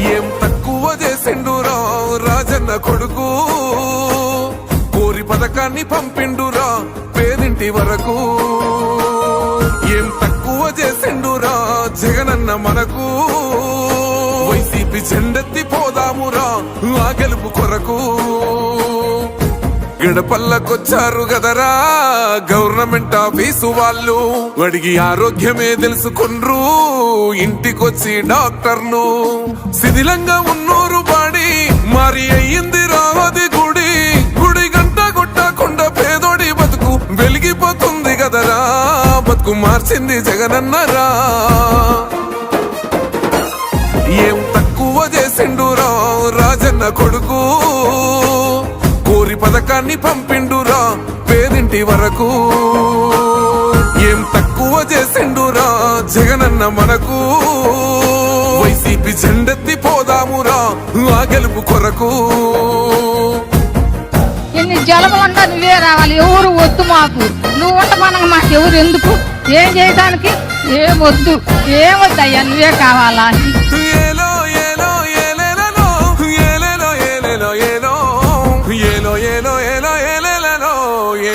ఏం తక్కువ చేసిండురా రాజన్న కొడుకు? కోరి పథకాన్ని పంపిండురా పేదింటి వరకు. ఏం తక్కువ చేసిండురా జగనన్న మనకు? వైసీపీ చెండెత్తి పోదామురా ఆ గెలుపు కొరకు. గడపల్లకొచ్చారు కదరా గవర్నమెంట్ ఆఫీసు వాళ్ళు అడిగి ఆరోగ్యమే తెలుసుకుండ్రు. ఇంటికొచ్చి డాక్టర్లు శిథిలంగా ఉన్నోరు బాడి మరి అయ్యింది రావది గుడి. గుడి గంట కొట్టకుండా పేదోడి బతుకు వెలిగిపోతుంది కదరా బతుకు మార్చింది జగనన్నరా. ఏం తక్కువ చేసిండు రాజన్న కొడుకు. లోకాన్ని పంపిండురా పేదింటి వరకు. ఏం తక్కువ చేసిండురా జగనన్న మనకు. వైసీపీ జెండెత్తి పోదామురా ఆ గెలుపు కొరకు. ఎన్ని జలములంతా నువ్వే రావాలి ఎవరు వద్దు మాకు. నువ్వు ఉండమనగా మాకు ఎవరు ఎందుకు? ఏం చేయడానికి? ఏం వద్దు. ఏం వద్దయ్యా నువ్వే కావాలా?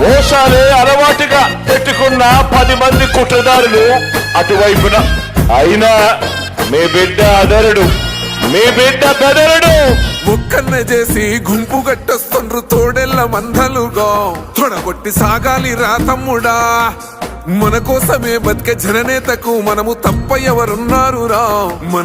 మోసాలే అలవాటుగా పెట్టుకున్న పది మంది కుట్రదారులు అటువైపున. అయినా మీ బిడ్డ అదరుడు మీ బిడ్డ బెదరుడు. ముక్కన్న చేసి గుంపు గట్టొస్తుండ్రు తోడెల్ల మందలుగా. తొడగొట్టి సాగాలి రా తమ్ముడా. మన కోసమే బతికే జననేతకు మనము తప్ప ఎవరున్నారు రా